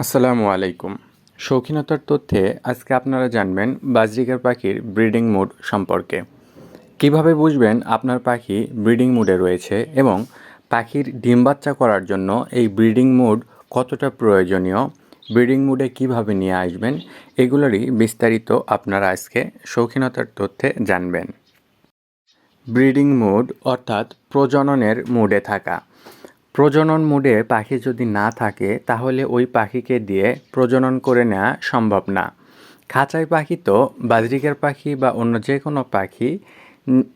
আসসালামু আলাইকুম। শৌখিনতার তথ্যে আজকে আপনারা জানবেন বাজরিকার পাখির ব্রিডিং মুড সম্পর্কে। কীভাবে বুঝবেন আপনার পাখি ব্রিডিং মুডে রয়েছে এবং পাখির ডিম বাচ্চা করার জন্য এই ব্রিডিং মুড কতটা প্রয়োজনীয়, ব্রিডিং মুডে কীভাবে নিয়ে আসবেন, এগুলোরই বিস্তারিত আপনারা আজকে শৌখিনতার তথ্যে জানবেন। ব্রিডিং মুড অর্থাৎ প্রজননের মুডে থাকা। প্রজনন মুডে পাখি যদি না থাকে, তাহলে ওই পাখিকে দিয়ে প্রজনন করে নেওয়া সম্ভব না। খাঁচাই পাখি তো, বাজরিকার পাখি বা অন্য যে কোনো পাখি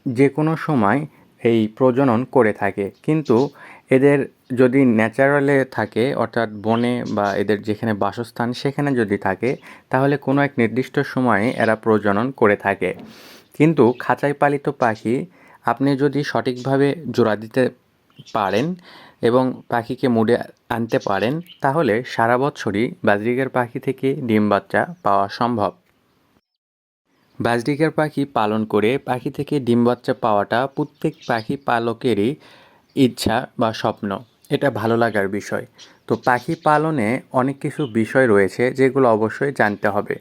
যে কোনো সময় এই প্রজনন করে থাকে। কিন্তু এদের যদি ন্যাচারালে থাকে, অর্থাৎ বনে বা এদের যেখানে বাসস্থান সেখানে যদি থাকে, তাহলে কোনো এক নির্দিষ্ট সময়ে এরা প্রজনন করে থাকে। কিন্তু খাঁচাই পালিত পাখি, আপনি যদি সঠিকভাবে জোড়া দিতে পারেন এবং পাখিকে মুডে আনতে পারেন, তাহলে সারা বছরই বাজরিকার পাখি থেকে ডিম বাচ্চা পাওয়া সম্ভব। বাজরিকার পাখি পালন করে পাখি থেকে ডিম বাচ্চা পাওয়াটা প্রত্যেক পাখি পালকেরই ইচ্ছা বা স্বপ্ন। এটা ভালো লাগার বিষয়। তো পাখি পালনে অনেক কিছু বিষয় রয়েছে যেগুলো অবশ্যই জানতে হবে।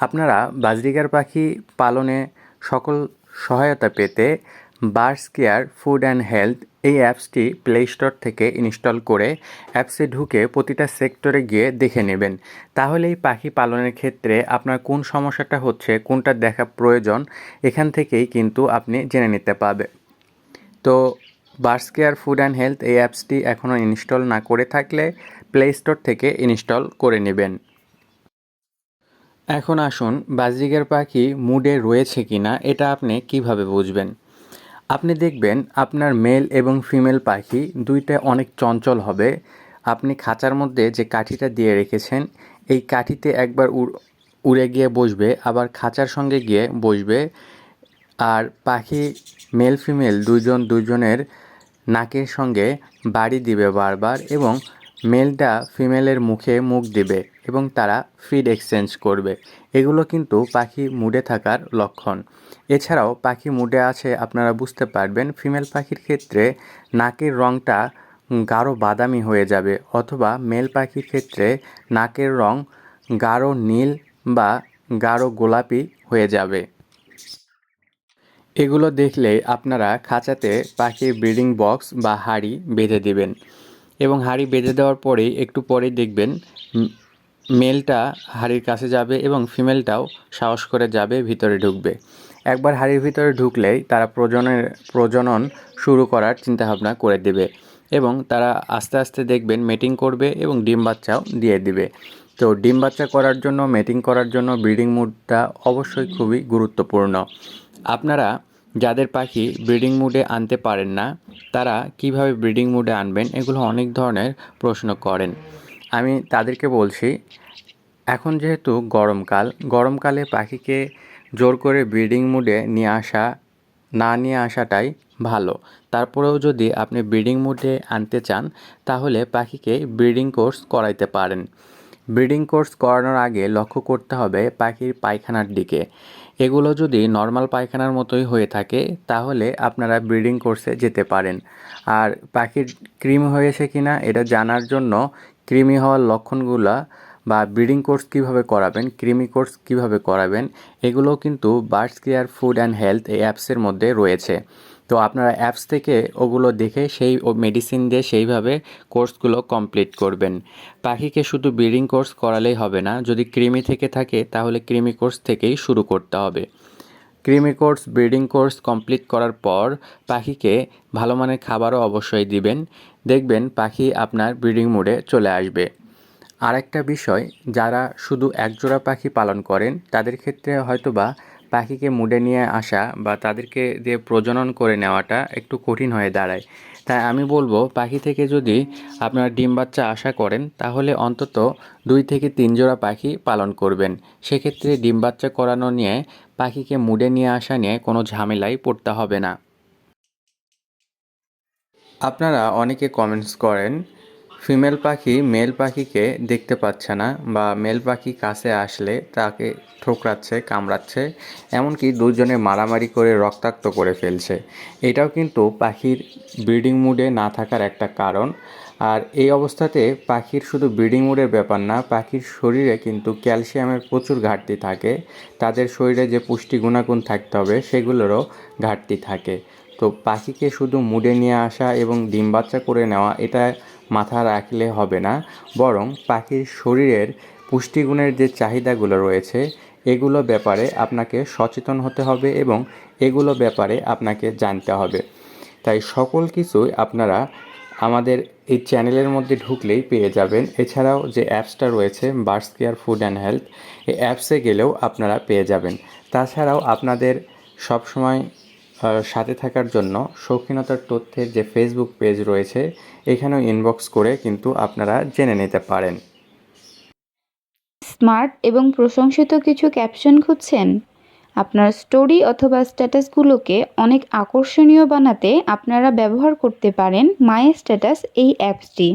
আপনারা বাজরিকার পাখি পালনে সকল সহায়তা পেতে birds care food and health এই অ্যাপসটি প্লে স্টোর থেকে ইনস্টল করে অ্যাপসে ঢুকে প্রতিটা সেক্টরে গিয়ে দেখে নেবেন। তাহলেই পাখি পালনের ক্ষেত্রে আপনার কোন সমস্যাটা হচ্ছে, কোনটা দেখা প্রয়োজন, এখান থেকেই কিন্তু আপনি জেনে নিতে পারবে তো birds care food and health এই অ্যাপসটি এখনও ইনস্টল না করে থাকলে প্লে স্টোর থেকে ইনস্টল করে নেবেন। এখন আসুন বাজরিকার পাখি মুডে রয়েছে কিনা, এটা আপনি কীভাবে বুঝবেন? আপনি দেখবেন আপনার মেল এবং ফিমেল পাখি দুইটা অনেক চঞ্চল হবে। আপনি খাঁচার মধ্যে যে কাঠিটা দিয়ে রেখেছেন, এই কাঠিতে একবার উড়- গিয়ে বসবে, আবার খাঁচার সঙ্গে গিয়ে বসবে। আর পাখি মেল, ফিমেল দুজন দুজনের নাকের সঙ্গে বাড়ি দিবে বারবার এবং মেলটা ফিমেলের মুখে মুখ দিবে এবং তারা ফিড এক্সচেঞ্জ করবে। এগুলো কিন্তু পাখি মুডে থাকার লক্ষণ। এছাড়াও পাখি মুডে আছে আপনারা বুঝতে পারবেন, ফিমেল পাখির ক্ষেত্রে নাকের রঙটা গাঢ় বাদামি হয়ে যাবে অথবা মেল পাখির ক্ষেত্রে নাকের রং গাঢ় নীল বা গাঢ় গোলাপি হয়ে যাবে। এগুলো দেখলে আপনারা খাঁচাতে পাখির ব্রিডিং বক্স বা হাড়ি বেঁধে দিবেন এবং হাড়ি বেঁধে দেওয়ার পরেই একটু পরেই দেখবেন মেলটা হাড়ির কাছে যাবে এবং ফিমেলটাও সাহস করে যাবে, ভিতরে ঢুকবে। একবার হাড়ির ভিতরে ঢুকলেই তারা প্রজনের প্রজনন শুরু করার চিন্তাভাবনা করে দেবে এবং তারা আস্তে আস্তে দেখবেন মেটিং করবে এবং ডিম বাচ্চাও দিয়ে দিবে। তো ডিম বাচ্চা করার জন্য মেটিং করার জন্য ব্রিডিং মুডটা অবশ্যই খুবই গুরুত্বপূর্ণ। আপনারা যাদের পাখি ব্রিডিং মুডে আনতে পারেন না, তারা কীভাবে ব্রিডিং মুডে আনবেন এগুলো অনেক ধরনের প্রশ্ন করেন। আমি তাদেরকে বলছি, এখন যেহেতু গরমকাল, গরমকালে পাখিকে জোর করে ব্রিডিং মুডে নিয়ে আসা, না নিয়ে আসাটাই ভালো। তারপরেও যদি আপনি ব্রিডিং মুডে আনতে চান, তাহলে পাখিকে ব্রিডিং কোর্স করাইতে পারেন। ব্রিডিং কোর্স করানোর আগে লক্ষ্য করতে হবে পাখির পায়খানার দিকে। এগুলো যদি নর্মাল পায়খানার মতোই হয়ে থাকে, তাহলে আপনারা ব্রিডিং কোর্সে যেতে পারেন। আর পাখির ক্রিম হয়েছে কিনা, এটা জানার জন্য কৃমি হওয়ার লক্ষণগুলা বা ব্রিডিং কোর্স কীভাবে করাবেন ক্রিমি কোর্স কীভাবে করাবেন এগুলো কিন্তু birds care, food and health এই অ্যাপসের মধ্যে রয়েছে। তো আপনারা অ্যাপস থেকে ওগুলো দেখে সেই মেডিসিন দিয়ে সেইভাবে কোর্সগুলো কমপ্লিট করবেন। পাখিকে শুধু ব্রিডিং কোর্স করালেই হবে না, যদি কৃমি থেকে থাকে তাহলে কৃমি কোর্স থেকেই শুরু করতে হবে। ক্রিমি কোর্স, ব্রিডিং কোর্স কমপ্লিট করার পর পাখিকে ভালো মানের খাবারও অবশ্যই দিবেন। দেখবেন পাখি আপনার ব্রিডিং মোডে চলে আসবে। আরেকটা বিষয়, যারা শুধু একজোড়া পাখি পালন করেন, তাদের ক্ষেত্রে হয়তোবা পাখিকে মুডে নিয়ে আসা বা তাদেরকে দিয়ে প্রজনন করে নেওয়াটা একটু কঠিন হয়ে দাঁড়ায়। তাই আমি বলব, পাখি থেকে যদি আপনারা ডিম বাচ্চা আশা করেন, তাহলে অন্তত দুই থেকে তিন জোড়া পাখি পালন করবেন। সেক্ষেত্রে ডিম বাচ্চা করানো নিয়ে, পাখিকে মুডে নিয়ে আসা নিয়ে কোনো ঝামেলায় পড়তে হবে না। আপনারা অনেকে কমেন্টস করেন ফিমেল পাখি মেল পাখিকে দেখতে পাচ্ছে না বা মেল পাখি কাছে আসলে তাকে ঠোকরাচ্ছে, কামড়াচ্ছে, এমনকি দুজনে মারামারি করে রক্তাক্ত করে ফেলছে। এটাও কিন্তু পাখির ব্রিডিং মুডে না থাকার একটা কারণ। আর এই অবস্থাতে পাখির শুধু ব্রিডিং মুডের ব্যাপার না, পাখির শরীরে কিন্তু ক্যালসিয়ামের প্রচুর ঘাটতি থাকে। তাদের শরীরে যে পুষ্টি গুণাগুণ থাকতে হবে, সেগুলোরও ঘাটতি থাকে। তো পাখিকে শুধু মুডে নিয়ে আসা এবং ডিম বাচ্চা করে নেওয়া, এটা মাথা রাখলে হবে না, বরং পাখির শরীরের পুষ্টিগুণের যে চাহিদাগুলো রয়েছে, এগুলো ব্যাপারে আপনাকে সচেতন হতে হবে এবং এগুলো ব্যাপারে আপনাকে জানতে হবে। তাই সকল কিছুই আপনারা আমাদের এই চ্যানেলের মধ্যে ঢুকলেই পেয়ে যাবেন। এছাড়াও যে অ্যাপসটা রয়েছে birds care food and health এই অ্যাপসে গেলেও আপনারা পেয়ে যাবেন। তাছাড়াও আপনাদের সবসময় সাথে থাকার জন্য শৌখিনতার তথ্যের যে ফেসবুক পেজ রয়েছে, এখানেও ইনবক্স করে কিন্তু আপনারা জেনে নিতে পারেন। স্মার্ট এবং প্রশংসিত কিছু ক্যাপশন খুঁজছেন? আপনার স্টোরি অথবা স্ট্যাটাসগুলোকে অনেক আকর্ষণীয় বানাতে আপনারা ব্যবহার করতে পারেন মাই স্ট্যাটাস এই অ্যাপসটি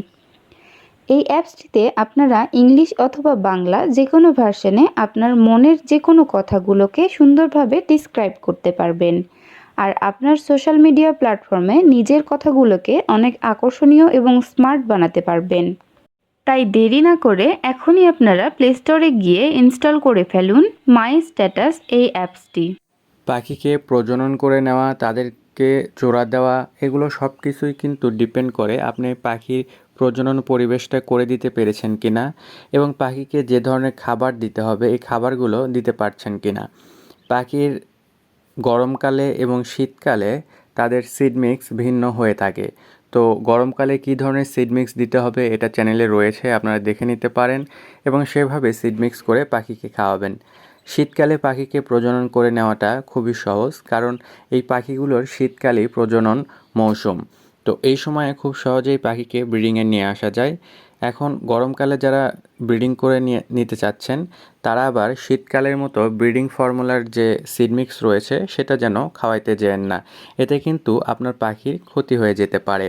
এই অ্যাপসটিতে আপনারা ইংলিশ অথবা বাংলা যে কোনো ভার্সনে আপনার মনের যে কোনো কথাগুলোকে সুন্দরভাবে ডিসক্রাইব করতে পারবেন। আর আপনার সোশ্যাল মিডিয়া প্ল্যাটফর্মে নিজের কথাগুলোকে অনেক আকর্ষণীয় এবং স্মার্ট বানাতে পারবেন। তাই দেরি না করে এখনই আপনারা প্লে স্টোরে গিয়ে ইনস্টল করে ফেলুন মাই স্ট্যাটাস এই অ্যাপসটি। পাখিকে প্রজনন করে নেওয়া, তাদেরকে জোড়া দেওয়া, এগুলো সব কিছুই কিন্তু ডিপেন্ড করে আপনি পাখির প্রজনন পরিবেশটা করে দিতে পেরেছেন কিনা এবং পাখিকে যে ধরনের খাবার দিতে হবে, এই খাবারগুলো দিতে পারছেন কিনা। পাখির গরমকালে এবং শীতকালে তাদের সিড মিক্স ভিন্ন হয়ে থাকে। তো গরমকালে কী ধরনের সিড মিক্স দিতে হবে এটা চ্যানেলে রয়েছে, আপনারা দেখে নিতে পারেন এবং সেভাবে সিড মিক্স করে পাখিকে খাওয়াবেন। শীতকালে পাখিকে প্রজনন করে নেওয়াটা খুবই সহজ, কারণ এই পাখিগুলোর শীতকালেই প্রজনন মৌসুম। তো এই সময়ে খুব সহজেই পাখিকে ব্রিডিংয়ে নিয়ে আসা যায়। এখন গরমকালে যারা ব্রিডিং করে নিয়ে, নিতে চাচ্ছেন, তারা আবার শীতকালের মতো ব্রিডিং ফর্মুলার যে সিডমিক্স রয়েছে, সেটা যেন খাওয়াইতে যেন না। এতে কিন্তু আপনার পাখির ক্ষতি হয়ে যেতে পারে।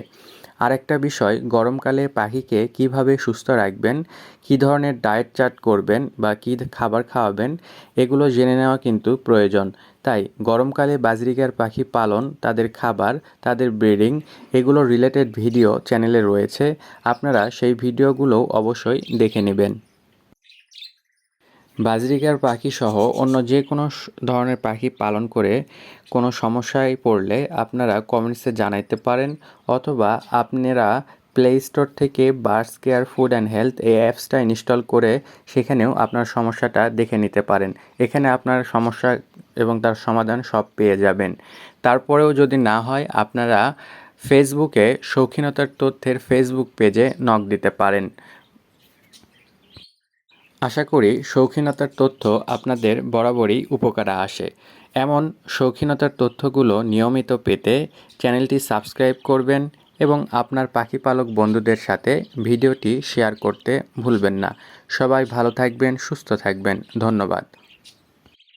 আরেকটা বিষয়, গরমকালে পাখিকে কীভাবে সুস্থ রাখবেন, কী ধরনের ডায়েট চার্ট করবেন বা কী খাবার খাওয়াবেন, এগুলো জেনে নেওয়া কিন্তু প্রয়োজন। তাই গরমকালে বাজরিকার পাখি পালন, তাদের খাবার, তাদের ব্রিডিং এগুলো রিলেটেড ভিডিও চ্যানেলে রয়েছে। আপনারা সেই ভিডিওগুলোও অবশ্যই দেখে নেবেন। বাজরিকার পাখি সহ অন্য যে কোনো ধরনের পাখি পালন করে কোনো সমস্যায় পড়লে আপনারা কমেন্টসে জানাইতে পারেন, অথবা আপনারা প্লে স্টোর থেকে birds care food and health এই অ্যাপসটা ইনস্টল করে সেখানেও আপনার সমস্যাটা দেখে নিতে পারেন। এখানে আপনার সমস্যা এবং তার সমাধান সব পেয়ে যাবেন। তারপরেও যদি না হয়, আপনারা ফেসবুকে শৌখিনতার তথ্যের ফেসবুক পেজে নক দিতে পারেন। আশা করি শৌখিনতার তথ্য আপনাদের বরাবরই উপকারে আসে। এমন শৌখিনতার তথ্যগুলো নিয়মিত পেতে চ্যানেলটি সাবস্ক্রাইব করবেন এবং আপনার পাখি পালক বন্ধুদের সাথে ভিডিওটি শেয়ার করতে ভুলবেন না। সবাই ভালো থাকবেন, সুস্থ থাকবেন। ধন্যবাদ।